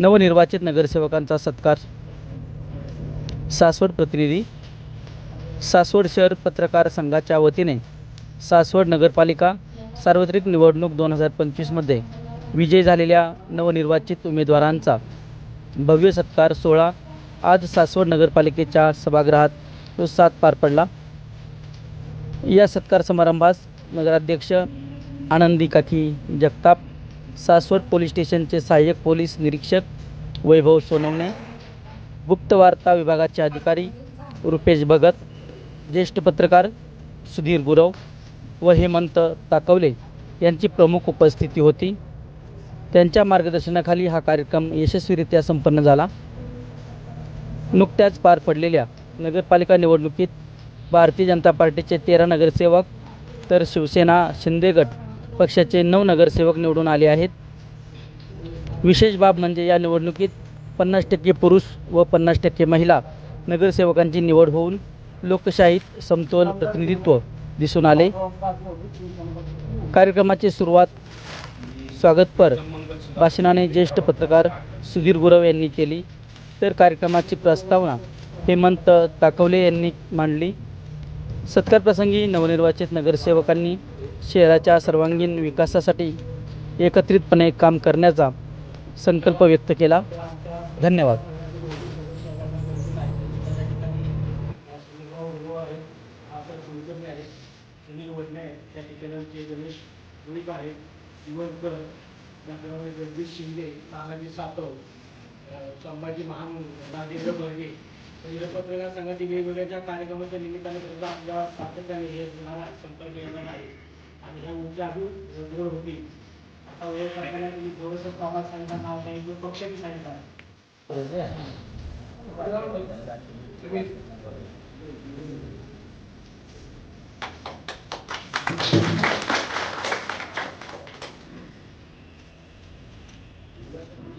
नवनिर्वाचित नगरसेवकांचा सत्कार. सासवड प्रतिनिधी सासवड शहर पत्रकार संघाच्या वतीने सासवड नगरपालिका सार्वत्रिक निवडणूक दोन हजार पंचवीसमध्ये विजयी झालेल्या नवनिर्वाचित उमेदवारांचा भव्य सत्कार सोहळा आज सासवड नगरपालिकेच्या सभागृहात उत्साहात पार पडला. या सत्कार समारंभास नगराध्यक्ष आनंदी काकी जगताप सासवड पोलीस स्टेशनचे सहाय्यक पोलीस निरीक्षक वैभव सोनवणे गुप्तवार्ता विभागाचे अधिकारी रुपेश भगत ज्येष्ठ पत्रकार सुधीर गुरव व हेमंत ताकवले यांची प्रमुख उपस्थिती होती. त्यांच्या मार्गदर्शनाखाली हा कार्यक्रम यशस्वीरित्या संपन्न झाला. नुकत्याच पार पडलेल्या नगरपालिका निवडणुकीत भारतीय जनता पार्टीचे तेरा नगरसेवक तर शिवसेना शिंदेगड पक्षाचे नऊ नगरसेवक निवडून आले आहेत. विशेष बाब म्हणजे या निवडणुकीत पन्नास टक्के पुरुष व पन्नास टक्के महिला नगरसेवकांची निवड होऊन लोकशाहीत समतोल प्रतिनिधित्व दिसून आले. कार्यक्रमाची सुरुवात स्वागतपर भाषणाने ज्येष्ठ पत्रकार सुधीर गुरव यांनी केली. तर कार्यक्रमाची प्रस्तावना हेमंत ताकवले यांनी मांडली. सत्कारप्रसंगी नवनिर्वाचित नगरसेवकांनी शहराच्या सर्वांगीण विकासासाठी एकत्रितपणे काम करण्याचा संकल्प व्यक्त केला. धन्यवाद. जगदीश शिंदे तानाजी सातव संभाजी महान राजेंद्र बर्गे तर पत्रकार संघातील वेगवेगळ्या कार्यक्रमाच्या निमित्ताने सुद्धा आपल्या सातत्याने हे संपर्क येणार आहे आणि ह्या ऊर्जा अजून दृढ होती. आता ओळख करताना तुम्ही थोडस प्रवास सांगितलं नाव सांगितलं पक्ष बी सांगितला.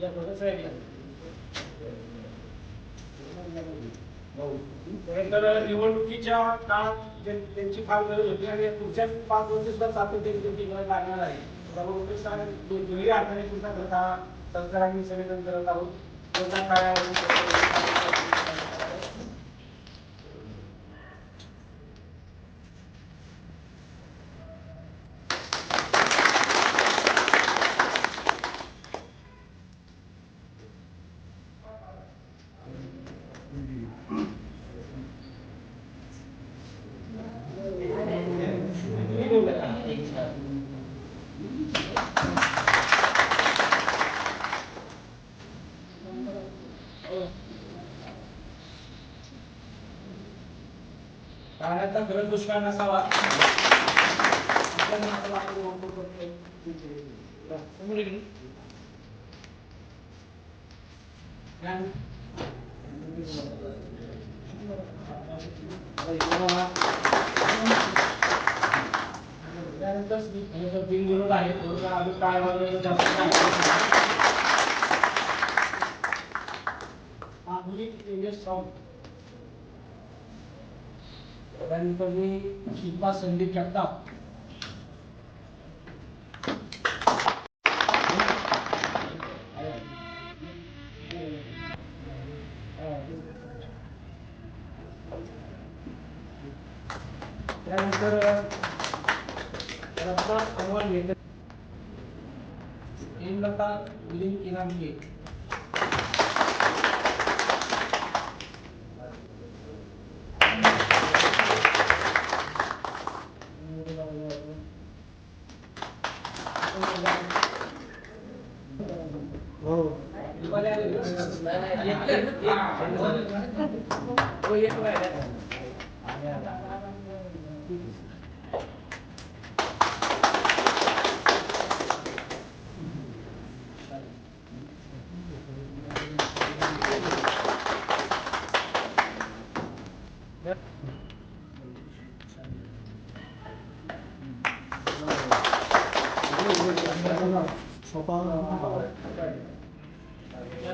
या तर निवडणुकीच्या काळात त्यांची फार गरज होती आणि पुढच्या पाच वर्ष सुद्धा सातत्याने त्यांची गरज लागणार आहे. सर्वोच्च दोन्ही अर्थाने तुमचा कथा हा सरकार आम्ही सगळेजण करत आहोत. राहण्याचा खरंच दुष्काळ नसावा. त्यानंतर बिनविरोध आहे थोडंसं काय वाजवलं जास्त काय आधुनिक English sound त्यानंतर मी शिल्पा संदीप जगताप त्यानंतर रत्ना अमोल मेहता हेमलता मिलिंद इनामगे 哦我也是外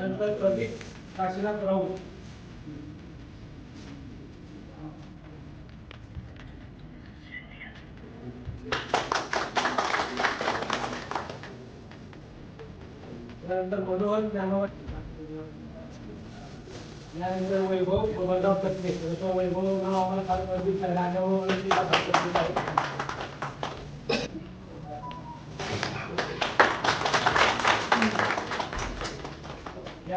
त्यानंतर प्रदीप काशीनाथ राऊत. त्यानंतर मनोहर ज्ञानोबा त्यानंतर वैभव बबनराव वैभव नाव आम्हाला फार प्रदीप आहे राजाभाऊ